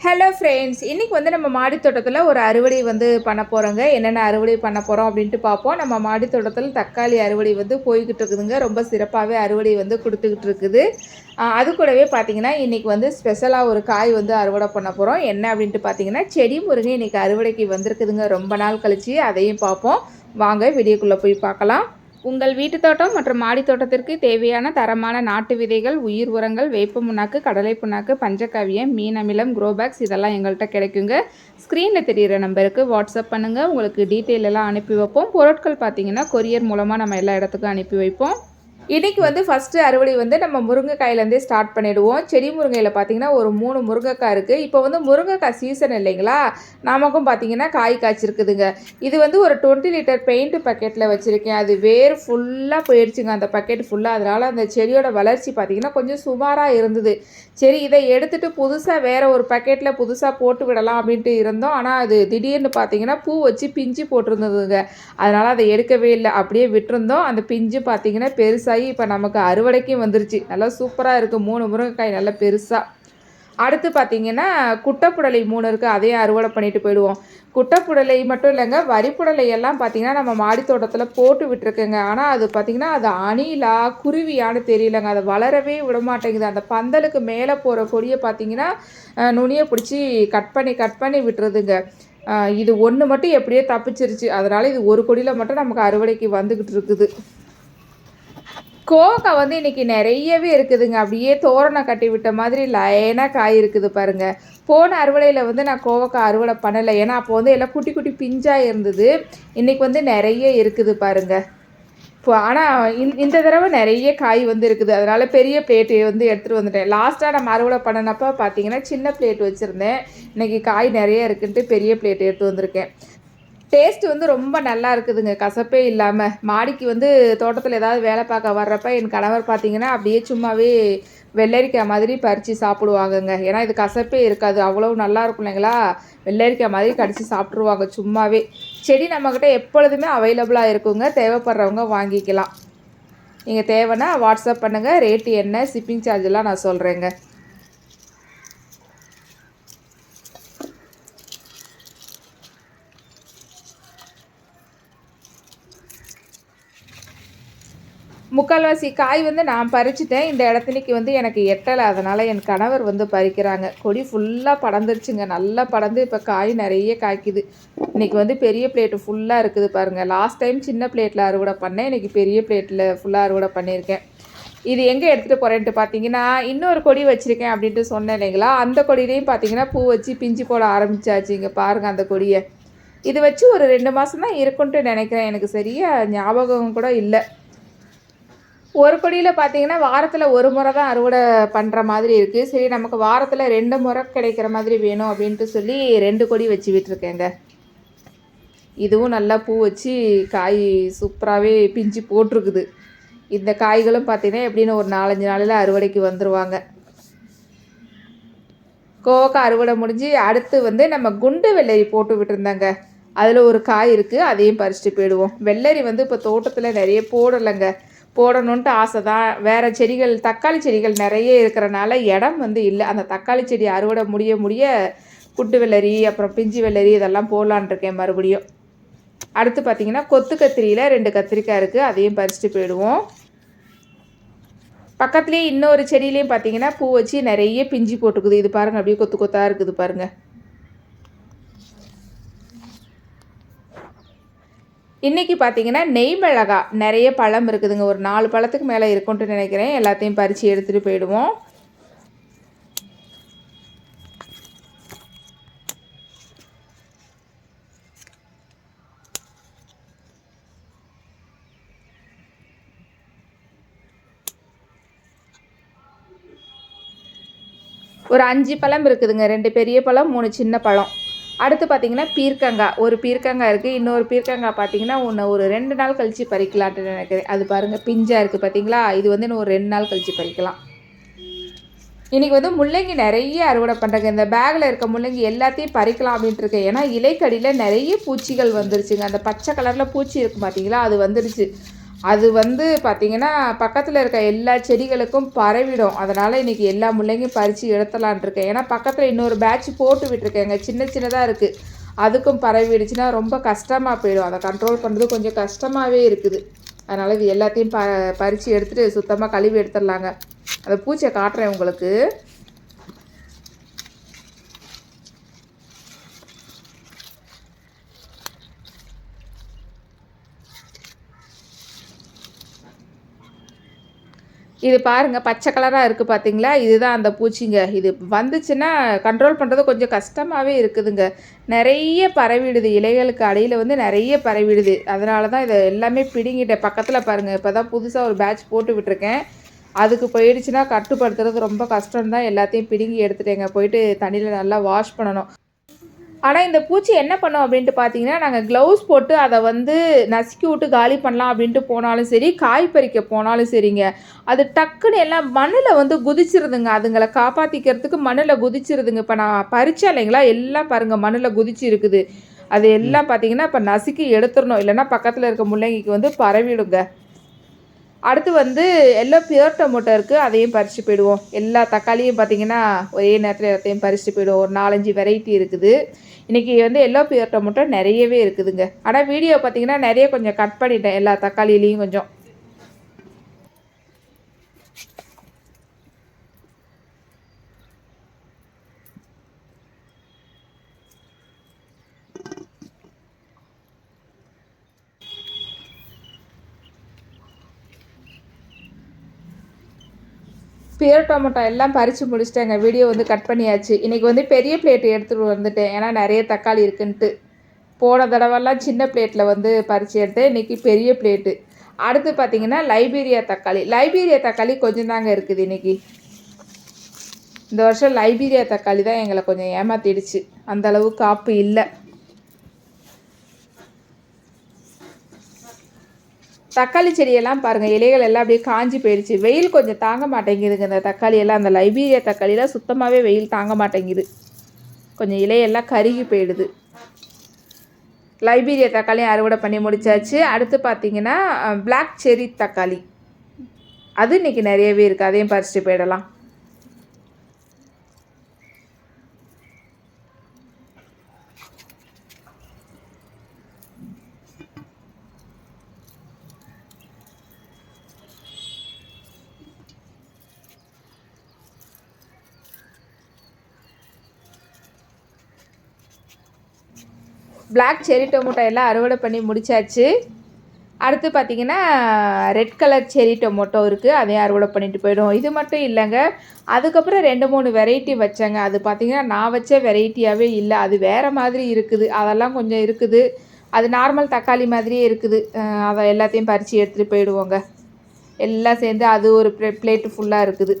Hello friends இன்றைக்கி வந்து நம்ம மாடி தோட்டத்தில் ஒரு அறுவடை வந்து பண்ண போகிறோங்க என்னென்ன அறுவடை பண்ண போகிறோம் அப்படின்ட்டு பார்ப்போம் நம்ம மாடி தோட்டத்தில் தக்காளி அறுவடை வந்து போய்கிட்டு இருக்குதுங்க. ரொம்ப சிறப்பாகவே அறுவடை வந்து கொடுத்துக்கிட்டு இருக்குது. அது கூடவே பார்த்தீங்கன்னா இன்றைக்கி வந்து ஸ்பெஷலாக ஒரு காய் வந்து அறுவடை பண்ண போகிறோம் என்ன அப்படின்ட்டு பார்த்தீங்கன்னா செடி முருங்கை இன்றைக்கி அறுவடைக்கு வந்திருக்குதுங்க. ரொம்ப நாள் கழிச்சு அதையும் பார்ப்போம் வாங்க வீடியோக்குள்ளே போய் பார்க்கலாம். உங்கள் வீட்டு தோட்டம் மற்றும் மாடி தோட்டத்திற்கு தேவையான தரமான நாட்டு விதைகள் உயிர் உரங்கள் வேப்ப புண்ணாக்கு கடலை புண்ணாக்கு பஞ்சகாவியம் மீன் அமிலம் குரோபேக்ஸ் இதெல்லாம் எங்கள்கிட்ட கிடைக்குங்க. ஸ்க்ரீனில் தெரிகிற நம்பருக்கு வாட்ஸ்அப் பண்ணுங்கள் உங்களுக்கு டீட்டெயில் எல்லாம் அனுப்பி வைப்போம். பொருட்கள் பார்த்தீங்கன்னா கொரியர் மூலமாக நம்ம எல்லா இடத்துக்கும் அனுப்பி வைப்போம். இன்றைக்கி வந்து ஃபஸ்ட்டு அறுவடை வந்து நம்ம முருங்கைக்காயிலேருந்தே ஸ்டார்ட் பண்ணிவிடுவோம் செடி முருங்கையில் பார்த்தீங்கன்னா ஒரு மூணு முருங்கைக்காய் இருக்குது இப்போ வந்து முருங்கைக்காய் சீசன் இல்லைங்களா? நமக்கும் பார்த்தீங்கன்னா காய் காய்ச்சிருக்குதுங்க. இது வந்து ஒரு டுவெண்ட்டி லிட்டர் பெயிண்ட் பக்கெட்டில் வச்சுருக்கேன். அது வேர் ஃபுல்லாக போயிடுச்சுங்க அந்த பக்கெட் ஃபுல்லாக அதனால் அந்த செடியோட வளர்ச்சி பார்த்தீங்கன்னா கொஞ்சம் சுமாராக இருந்தது. சரி இதை எடுத்துகிட்டு புதுசாக வேறு ஒரு பக்கெட்டில் புதுசாக போட்டு விடலாம் அப்படின்ட்டு இருந்தோம். ஆனால் அது திடீர்னு பார்த்தீங்கன்னா பூ வச்சு பிஞ்சு போட்டிருந்ததுங்க. அதனால் அதை எடுக்கவே இல்லை. அப்படியே விட்டுருந்தோம். அந்த பிஞ்சு பார்த்திங்கன்னா பெருசாக இப்போ நமக்கு அறுவடைக்கும் வந்துருச்சு. நல்லா சூப்பராக இருக்குது மூணு முருங்கைக்காய் நல்லா பெருசாக அடுத்து பார்த்தீங்கன்னா குட்டைப்புடலை மூணு இருக்குது அதையும் அறுவடை பண்ணிட்டு போயிடுவோம். குட்டைப்புடலை மட்டும் இல்லைங்க வரிப்புடலை எல்லாம் பார்த்தீங்கன்னா நம்ம மாடி தோட்டத்தில் போட்டு விட்டுருக்குங்க. ஆனால் அது பார்த்தீங்கன்னா அது அணிலா குருவியான்னு தெரியலங்க. அதை வளரவே விட மாட்டேங்குது அந்த பந்தலுக்கு மேலே போகிற கொடியை பார்த்தீங்கன்னா நுனியை பிடிச்சி கட் பண்ணி கட் பண்ணி விட்டுருதுங்க இது ஒன்று மட்டும் எப்படியோ தப்பிச்சிருச்சு. அதனால் இது ஒரு கொடியில் மட்டும் நமக்கு அறுவடைக்கு வந்துக்கிட்டு இருக்குது. கோவக்காய் வந்து இன்றைக்கி நிறையவே இருக்குதுங்க. அப்படியே தோரணம் கட்டி விட்ட மாதிரி லைனாக காய் இருக்குது பாருங்க. போன அறுவடையில் வந்து நான் கோவக்காய் அறுவடை பண்ணலை. ஏன்னா அப்போ வந்து எல்லாம் குட்டி குட்டி பிஞ்சாக இருந்தது. இன்றைக்கி வந்து நிறைய இருக்குது பாருங்க. இப்போ ஆனால் இந்த தடவை நிறைய காய் வந்து இருக்குது. அதனால் பெரிய பிளேட்டு வந்து எடுத்துகிட்டு வந்துட்டேன். லாஸ்ட்டாக நம்ம அறுவடை பண்ணினப்போ பார்த்தீங்கன்னா சின்ன பிளேட் வச்சுருந்தேன். இன்றைக்கி காய் நிறைய இருக்குன்ட்டு பெரிய பிளேட் எடுத்து வந்திருக்கேன். டேஸ்ட் வந்து ரொம்ப நல்லா இருக்குதுங்க. கசப்பே இல்லாமல் மாடிக்கு வந்து தோட்டத்தில் ஏதாவது வேலை பார்க்க வர்றப்ப என் கணவர் பார்த்தீங்கன்னா அப்படியே சும்மாவே வெள்ளரிக்காய் மாதிரி பறித்து சாப்பிடுவாங்கங்க. ஏன்னா இது கசப்பே இருக்காது. அவ்வளோ நல்லா இருக்கும் இல்லைங்களா? வெள்ளரிக்காய் மாதிரி கடிச்சு சாப்பிட்ருவாங்க சும்மாவே. செடி நம்மக்கிட்ட எப்பொழுதுமே அவைலபிளாக இருக்குங்க. தேவைப்படுறவங்க வாங்கிக்கலாம். நீங்கள் தேவைன்னா வாட்ஸ்அப் பண்ணுங்கள் ரேட்டு என்ன ஷிப்பிங் சார்ஜெல்லாம் நான் சொல்கிறேங்க முக்கால்வாசி காய் வந்து நான் பறிச்சிட்டேன். இந்த இடத்துலைக்கு வந்து எனக்கு எட்டலை. அதனால் என் கணவர் வந்து பறிக்கிறாங்க. கொடி ஃபுல்லாக படந்துருச்சுங்க நல்லா படந்து இப்போ காய் நிறைய காய்க்குது. இன்றைக்கி வந்து பெரிய பிளேட்டு ஃபுல்லாக இருக்குது பாருங்கள் லாஸ்ட் டைம் சின்ன பிளேட்டில் அறுவடை பண்ணேன். இன்றைக்கி பெரிய பிளேட்டில் ஃபுல்லாக அறுவடை பண்ணியிருக்கேன். இது எங்கே எடுத்துகிட்டு போகிறேன்ட்டு பார்த்தீங்கன்னா இன்னொரு கொடி வச்சுருக்கேன் அப்படின்ட்டு சொன்னேன் இல்லைங்களா? அந்த கொடியிலையும் பார்த்தீங்கன்னா பூ வச்சு பிஞ்சு போட ஆரம்பிச்சாச்சு இங்கே பாருங்கள் அந்த கொடியை. இது வச்சு ஒரு ரெண்டு மாதம் தான் இருக்குன்ட்டு நினைக்கிறேன். எனக்கு சரியாக ஞாபகம் கூட இல்லை. ஒரு கொடியில் பார்த்தீங்கன்னா வாரத்தில் ஒரு முறை தான் அறுவடை பண்ணுற மாதிரி இருக்குது சரி நமக்கு வாரத்தில் ரெண்டு முறை கிடைக்கிற மாதிரி வேணும் அப்படின்ட்டு சொல்லி ரெண்டு கொடி வச்சு விட்டுருக்கேங்க. இதுவும் நல்லா பூ வச்சு காய் சூப்பராகவே பிஞ்சு போட்டிருக்குது. இந்த காய்களும் பார்த்தீங்கன்னா எப்படின்னு ஒரு நாலஞ்சு நாளில் அறுவடைக்கு வந்துடுவாங்க கோவக்காய் அறுவடை முடிஞ்சு அடுத்து வந்து நம்ம குண்டு வெள்ளரி போட்டு விட்டுருந்தாங்க. அதில் ஒரு காய் இருக்குது அதையும் பறிச்சுட்டு போயிடுவோம். வெள்ளரி வந்து இப்போ தோட்டத்தில் நிறைய போடலைங்க. போடணுன்ட்டு ஆசை தான் வேறு செடிகள் தக்காளி செடிகள் நிறைய இருக்கிறனால இடம் வந்து இல்லை. அந்த தக்காளி செடி அறுவடை முடிய முடிய குட்டு வெள்ளரி அப்புறம் பிஞ்சு வெள்ளரி இதெல்லாம் போடலான் இருக்கேன் மறுபடியும். அடுத்து பார்த்தீங்கன்னா கொத்து கத்திரியில் ரெண்டு கத்திரிக்காய் இருக்குது அதையும் பறிச்சுட்டு போயிடுவோம். பக்கத்துலேயே இன்னொரு செடியிலையும் பார்த்தீங்கன்னா பூ வச்சு நிறைய பிஞ்சு போட்டுக்குது. இது பாருங்கள் அப்படியே கொத்து கொத்தாக இருக்குது பாருங்கள் இன்றைக்கி பார்த்தீங்கன்னா நெய் மிளகா. நிறைய பழம் இருக்குதுங்க. ஒரு நாலு பழத்துக்கு மேலே இருக்கும்ட்டு நினைக்கிறேன். எல்லாத்தையும் பறித்து எடுத்துகிட்டு போயிடுவோம். ஒரு அஞ்சு பழம் இருக்குதுங்க. ரெண்டு பெரிய பழம் மூணு சின்ன பழம். அடுத்து பார்த்தீங்கன்னா பீர்க்கங்காய் ஒரு பீர்க்கங்காய் இருக்குது இன்னொரு பீர்க்கங்காய் பார்த்தீங்கன்னா ஒன்று ஒரு ரெண்டு நாள் கழித்து பறிக்கலான்ட்டு நினைக்கிறேன். அது பாருங்கள் பிஞ்சாக இருக்குது பார்த்தீங்களா இது வந்து இன்னும் ஒரு ரெண்டு நாள் கழித்து பறிக்கலாம். இன்றைக்கி வந்து முள்ளங்கி நிறைய அறுவடை பண்ணுறாங்க இந்த பேக்கில் இருக்க முள்ளங்கி எல்லாத்தையும் பறிக்கலாம் அப்படின்ட்டு இருக்கேன். ஏன்னா இலைக்கடியில் நிறைய பூச்சிகள் வந்துருச்சுங்க. அந்த பச்சை கலரில் பூச்சி இருக்கும் பார்த்தீங்களா அது வந்துருச்சு. அது வந்து பார்த்திங்கன்னா பக்கத்தில் இருக்க எல்லா செடிகளுக்கும் பரவிடும். அதனால் இன்றைக்கி எல்லா முள்ளையும் பறித்து எடுத்தலான் இருக்கேன். ஏன்னா பக்கத்தில் இன்னொரு பேட்ச் போட்டு விட்டுருக்கேங்க சின்ன சின்னதாக இருக்குது அதுக்கும் பரவிடுச்சுன்னா ரொம்ப கஷ்டமாக போயிடும். அதை கண்ட்ரோல் பண்ணுறது கொஞ்சம் கஷ்டமாகவே இருக்குது. அதனால் இது எல்லாத்தையும் ப பறித்து எடுத்துகிட்டு சுத்தமாக கழுவி எடுத்துடலாங்க. அந்த பூச்சியை காட்டுறேன் உங்களுக்கு. இது பாருங்கள் பச்சை கலராக இருக்குது பார்த்தீங்களா இதுதான் அந்த பூச்சிங்க. இது வந்துச்சுன்னா கண்ட்ரோல் பண்ணுறது கொஞ்சம் கஷ்டமாகவே இருக்குதுங்க. நிறைய பரவிடுது. இலைகளுக்கு அடியில் வந்து நிறைய பரவிடுது. அதனால தான் இதை எல்லாமே பிடிங்கிட்டேன். பக்கத்தில் பாருங்கள் இப்போ தான் புதுசாக ஒரு பேட்ச் போட்டு விட்டுருக்கேன். அதுக்கு போயிடுச்சுன்னா கட்டுப்படுத்துறது ரொம்ப கஷ்டம் தான் எல்லாத்தையும் பிடுங்கி எடுத்துட்டேங்க. போயிட்டு தண்ணியில் நல்லா வாஷ் பண்ணணும். ஆனால் இந்த பூச்சி என்ன பண்ணோம் அப்படின்ட்டு பார்த்தீங்கன்னா நாங்கள் க்ளவுஸ் போட்டு அதை வந்து நசுக்கி விட்டு காலி பண்ணலாம் அப்படின்ட்டு போனாலும் சரி காய் பறிக்க போனாலும் சரிங்க. அது டக்குன்னு எல்லாம் மண்ணில் வந்து குதிச்சிருதுங்க. அதுங்களை காப்பாற்றிக்கிறதுக்கு மண்ணில் குதிச்சிருதுங்க. இப்போ நான் பறிச்சேன் இல்லைங்களா? எல்லாம் பாருங்கள் மண்ணில் குதிச்சு இருக்குது. அது எல்லாம் பார்த்தீங்கன்னா இப்போ நசுக்கி எடுத்துடணும். இல்லைன்னா பக்கத்தில் இருக்க முள்ளங்கிக்கு வந்து பரவிடுங்க. அடுத்து வந்து எல்லோ பியூர் டொமேட்டோ இருக்குது அதையும் பறித்து போயிடுவோம். எல்லா தக்காளியும் பார்த்தீங்கன்னா ஒரே நேரத்தில் எல்லாத்தையும் பறித்து போயிடுவோம். ஒரு நாலஞ்சு வெரைட்டி இருக்குது. இன்றைக்கி வந்து எல்லோ பியூர் டொமேட்டோ நிறையவே இருக்குதுங்க. ஆனால் வீடியோ பார்த்தீங்கன்னா நிறைய கொஞ்சம் கட் பண்ணிட்டேன். எல்லா தக்காளியிலையும் கொஞ்சம். பியர் டொமேட்டோ எல்லாம் பறித்து முடிச்சிட்டேங்க. வீடியோ வந்து கட் பண்ணியாச்சு. இன்றைக்கி வந்து பெரிய பிளேட்டு எடுத்துகிட்டு வந்துட்டேன். ஏன்னா நிறைய தக்காளி இருக்குன்ட்டு. போன தடவைலாம் சின்ன பிளேட்டில் வந்து பறித்து எடுத்தேன். இன்றைக்கி பெரிய பிளேட்டு அடுத்து பார்த்திங்கன்னா லைபீரியா தக்காளி. லைபீரியா தக்காளி கொஞ்சம் தாங்க இருக்குது இன்றைக்கி இந்த வருஷம் லைபீரியா தக்காளி தான் எங்களை கொஞ்சம் ஏமாத்திடுச்சு. அந்தளவு காப்பு இல்லை. தக்காளி செடியெல்லாம் பாருங்கள் இலைகள் எல்லாம் அப்படியே காஞ்சி போயிடுச்சு. வெயில் கொஞ்சம் தாங்க மாட்டேங்குதுங்க இந்த தக்காளி எல்லாம் அந்த லைபீரியா தக்காளியெலாம் சுத்தமாகவே வெயில் தாங்க மாட்டேங்குது. கொஞ்சம் இலையெல்லாம் கருகி போயிடுது. லைபீரியா தக்காளியும் அறுவடை பண்ணி முடிச்சாச்சு. அடுத்து பார்த்திங்கன்னா பிளாக் செரி தக்காளி. அது இன்றைக்கி நிறையவே இருக்குது அதையும் பறிச்சுட்டு போயிடலாம். பிளாக் செரி டொமோட்டோ எல்லாம் அறுவடை பண்ணி முடிச்சாச்சு. அடுத்து பார்த்திங்கன்னா ரெட் கலர் செரி டொமோட்டோ இருக்குது அதையும் அறுவடை பண்ணிட்டு போயிடும் இது மட்டும் இல்லைங்க. அதுக்கப்புறம் ரெண்டு மூணு வெரைட்டி வச்சேங்க. அது பார்த்திங்கன்னா நான் வச்ச வெரைட்டியாகவே இல்லை. அது வேறு மாதிரி இருக்குது. அதெல்லாம் கொஞ்சம் இருக்குது. அது நார்மல் தக்காளி மாதிரியே இருக்குது. அதை எல்லாத்தையும் பறித்து எடுத்துகிட்டு போயிடுவோங்க. எல்லாம் சேர்ந்து அது ஒரு ப்ளேட்டு ஃபுல்லாக இருக்குது.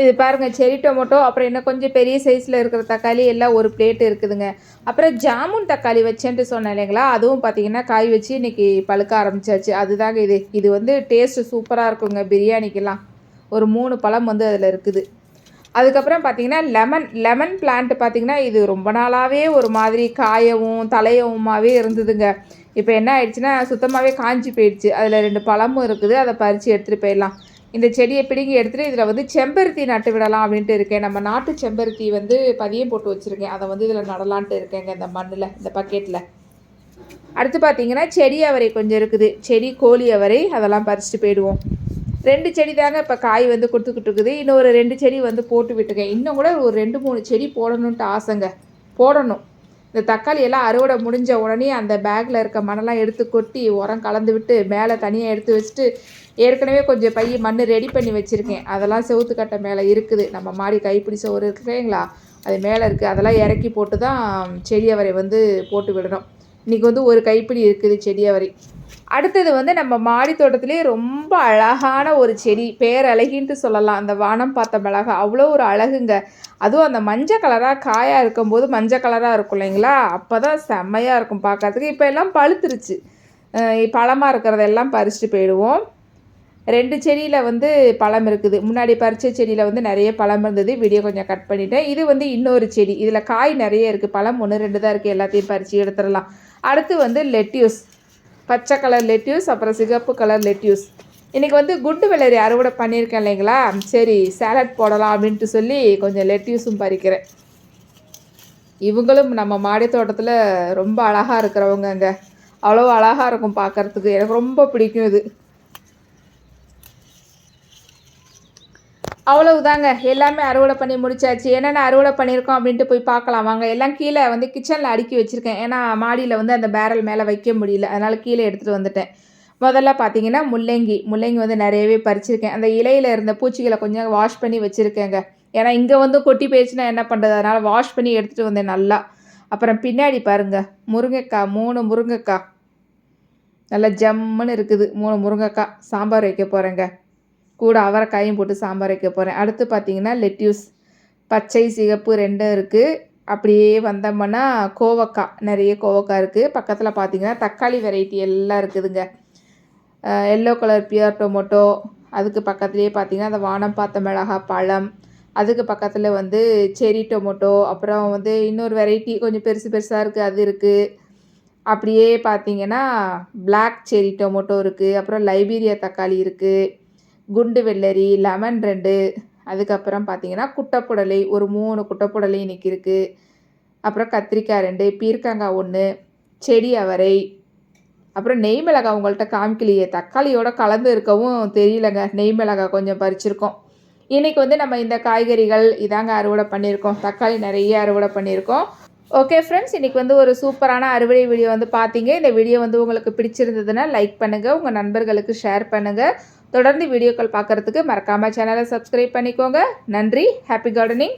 இது பாருங்கள் செரி டொமேட்டோ அப்புறம் இன்னும் கொஞ்சம் பெரிய சைஸில் இருக்கிற தக்காளி எல்லாம் ஒரு பிளேட் இருக்குதுங்க. அப்புறம் ஜாமுன் தக்காளி வச்சேன்ட்டு சொன்னேன் இல்லைங்களா? அதுவும் பார்த்தீங்கன்னா காய் வச்சு இன்றைக்கி பழுக்க ஆரம்பிச்சாச்சு. அதுதாங்க இது. இது வந்து டேஸ்ட்டு சூப்பராக இருக்குங்க பிரியாணிக்கெல்லாம். ஒரு மூணு பழம் வந்து அதில் இருக்குது. அதுக்கப்புறம் பார்த்தீங்கன்னா லெமன் லெமன் பிளான்ட் பார்த்திங்கன்னா இது ரொம்ப நாளாகவே ஒரு மாதிரி காயவும் தலையவுமாகவே இருந்ததுங்க. இப்போ என்ன ஆயிடுச்சுன்னா சுத்தமாகவே காஞ்சி போயிடுச்சு. அதில் ரெண்டு பழமும் இருக்குது. அதை பறித்து எடுத்துகிட்டு போயிடலாம். இந்த செடியை பிடுங்கி எடுத்துகிட்டு இதில் வந்து செம்பருத்தி நட்டு விடலாம் அப்படின்ட்டு இருக்கேன். நம்ம நாட்டு செம்பருத்தி வந்து பதியம் போட்டு வச்சுருக்கேன். அதை வந்து இதில் நடலான்ட்டு இருக்கேங்க இந்த மண்ணில் இந்த பக்கெட்டில் அடுத்து பார்த்தீங்கன்னா செடி அவரை கொஞ்சம் இருக்குது. செடி கோழி அவரை அதெல்லாம் பறிச்சுட்டு போயிடுவோம். ரெண்டு செடி தாங்க இப்போ காய் வந்து கொடுத்துக்கிட்டு இருக்குது. இன்னொரு ரெண்டு செடி வந்து போட்டு விட்டுருக்கேன். இன்னும் கூட ஒரு ரெண்டு மூணு செடி போடணுன்ட்டு ஆசைங்க. போடணும். இந்த தக்காளி எல்லாம் அறுவடை முடிஞ்ச உடனே அந்த பேக்கில் இருக்க மண்ணெல்லாம் எடுத்து கொட்டி உரம் கலந்து விட்டு மேலே தனியாக எடுத்து வச்சுட்டு ஏற்கனவே கொஞ்சம் பைய மண் ரெடி பண்ணி வச்சுருக்கேன். அதெல்லாம் செவுத்துக்கட்டை மேலே இருக்குது. நம்ம மாடி கைப்பிடி சோறு இருக்குங்களா அது மேலே இருக்குது அதெல்லாம் இறக்கி போட்டு தான் செடி அவரை வந்து போட்டு விடணும். இன்றைக்கி வந்து ஒரு கைப்பிடி இருக்குது செடி அவரை. அடுத்தது வந்து நம்ம மாடி தோட்டத்திலே ரொம்ப அழகான ஒரு செடி பேரழகின்ட்டு சொல்லலாம். அந்த வானம் பார்த்த மிளகா. அவ்வளோ ஒரு அழகுங்க. அதுவும் அந்த மஞ்சள் கலராக காயாக இருக்கும்போது மஞ்சள் கலராக இருக்கும் இல்லைங்களா? அப்போ தான் செம்மையாக இருக்கும் பார்க்கறதுக்கு இப்போ எல்லாம் பழுத்துருச்சு. பழமாக இருக்கிறதெல்லாம் பறிச்சுட்டு போயிடுவோம். ரெண்டு செடியில் வந்து பழம் இருக்குது. முன்னாடி பறித்த செடியில் வந்து நிறைய பழம் இருந்தது. வீடியோ கொஞ்சம் கட் பண்ணிட்டேன். இது வந்து இன்னொரு செடி. இதில் காய் நிறைய இருக்குது பழம் ஒன்று ரெண்டு தான் இருக்குது எல்லாத்தையும் பறித்து எடுத்துடலாம். அடுத்து வந்து லெட்யூஸ் பச்சை கலர் லெட்யூஸ் அப்புறம் சிகப்பு கலர் லெட்யூஸ் இன்றைக்கி வந்து குண்டு வெள்ளரி அறுவடை பண்ணியிருக்கேன் இல்லைங்களா? சரி சேலட் போடலாம் அப்படின்ட்டு சொல்லி கொஞ்சம் லெட்யூஸும் பறிக்கிறேன். இவங்களும் நம்ம மாடி தோட்டத்தில் ரொம்ப அழகாக இருக்கிறவங்கங்க. அவ்வளோ அழகாக இருக்கும் பார்க்கறதுக்கு. எனக்கு ரொம்ப பிடிக்கும் இது. அவ்வளவுதாங்க. எல்லாமே அறுவடை பண்ணி முடிச்சாச்சு. என்னென்ன அறுவடை பண்ணியிருக்கோம் அப்படின்ட்டு போய் பார்க்கலாம். வாங்க எல்லாம் கீழே வந்து கிச்சனில் அடுக்கி வச்சுருக்கேன். ஏன்னா மாடியில் வந்து அந்த பேரல் மேலே வைக்க முடியல. அதனால் கீழே எடுத்துகிட்டு வந்துட்டேன். முதல்ல பார்த்தீங்கன்னா முள்ளங்கி முள்ளங்கி வந்து நிறையவே பறிச்சிருக்கேன். அந்த இலையில் இருந்த பூச்சிகளை கொஞ்சம் வாஷ் பண்ணி வச்சுருக்கேங்க. ஏன்னா இங்கே வந்து கொட்டி போயிடுச்சுன்னா என்ன பண்ணுறது அதனால் வாஷ் பண்ணி எடுத்துகிட்டு வந்தேன் நல்லா. அப்புறம் பின்னாடி பாருங்கள் முருங்கைக்காய் மூணு முருங்கைக்காய். நல்லா ஜம்முன்னு இருக்குது. மூணு முருங்கைக்காய் சாம்பார் வைக்க போகிறேங்க கூட அவரைக்காயும் போட்டு சாம்பார் வைக்க போகிறேன் அடுத்து பார்த்தீங்கன்னா லெட்யூஸ் பச்சை சிகப்பு ரெண்டும் இருக்குது அப்படியே வந்தோம்னா கோவக்காய் நிறைய கோவக்காய் இருக்குது பக்கத்தில் பார்த்தீங்கன்னா தக்காளி வெரைட்டி எல்லாம் இருக்குதுங்க. எல்லோ கலர் பியர் டொமோட்டோ அதுக்கு பக்கத்துலேயே பார்த்தீங்கன்னா அந்த வானம் பார்த்த மிளகாய் பழம் அதுக்கு பக்கத்தில் வந்து செரி டொமோட்டோ அப்புறம் வந்து இன்னொரு வெரைட்டி கொஞ்சம் பெருசு பெருசாக இருக்குது அது இருக்குது அப்படியே பார்த்தீங்கன்னா பிளாக் செரி டொமோட்டோ இருக்குது அப்புறம் லைபீரியா தக்காளி இருக்குது குண்டு வெள்ளரி லெமன் ரெண்டு அதுக்கப்புறம் பார்த்தீங்கன்னா குட்டைப்புடலை ஒரு மூணு குட்டைப்புடலை இன்றைக்கி இருக்குது அப்புறம் கத்திரிக்காய் ரெண்டு பீர்க்கங்காய் ஒன்று செடி அவரை அப்புறம் நெய் மிளகாய் உங்கள்கிட்ட காமிக்கலையே தக்காளியோட கலந்து இருக்கவும் தெரியலங்க. நெய் மிளகாய் கொஞ்சம் பறிச்சிருக்கோம். இன்றைக்கி வந்து நம்ம இந்த காய்கறிகள் இதாங்க அறுவடை பண்ணியிருக்கோம். தக்காளி நிறைய அறுவடை பண்ணியிருக்கோம். ஓகே ஃப்ரெண்ட்ஸ் இன்றைக்கி வந்து ஒரு சூப்பரான அறுவடை வீடியோ வந்து பார்த்தீங்க. இந்த வீடியோ வந்து உங்களுக்கு பிடிச்சிருந்ததுன்னா லைக் பண்ணுங்கள் உங்கள் நண்பர்களுக்கு ஷேர் பண்ணுங்கள் தொடர்ந்து வீடியோக்கள் பார்க்குறதுக்கு மறக்காமல் சேனலை சப்ஸ்கிரைப் பண்ணிக்கோங்க. நன்றி. Happy gardening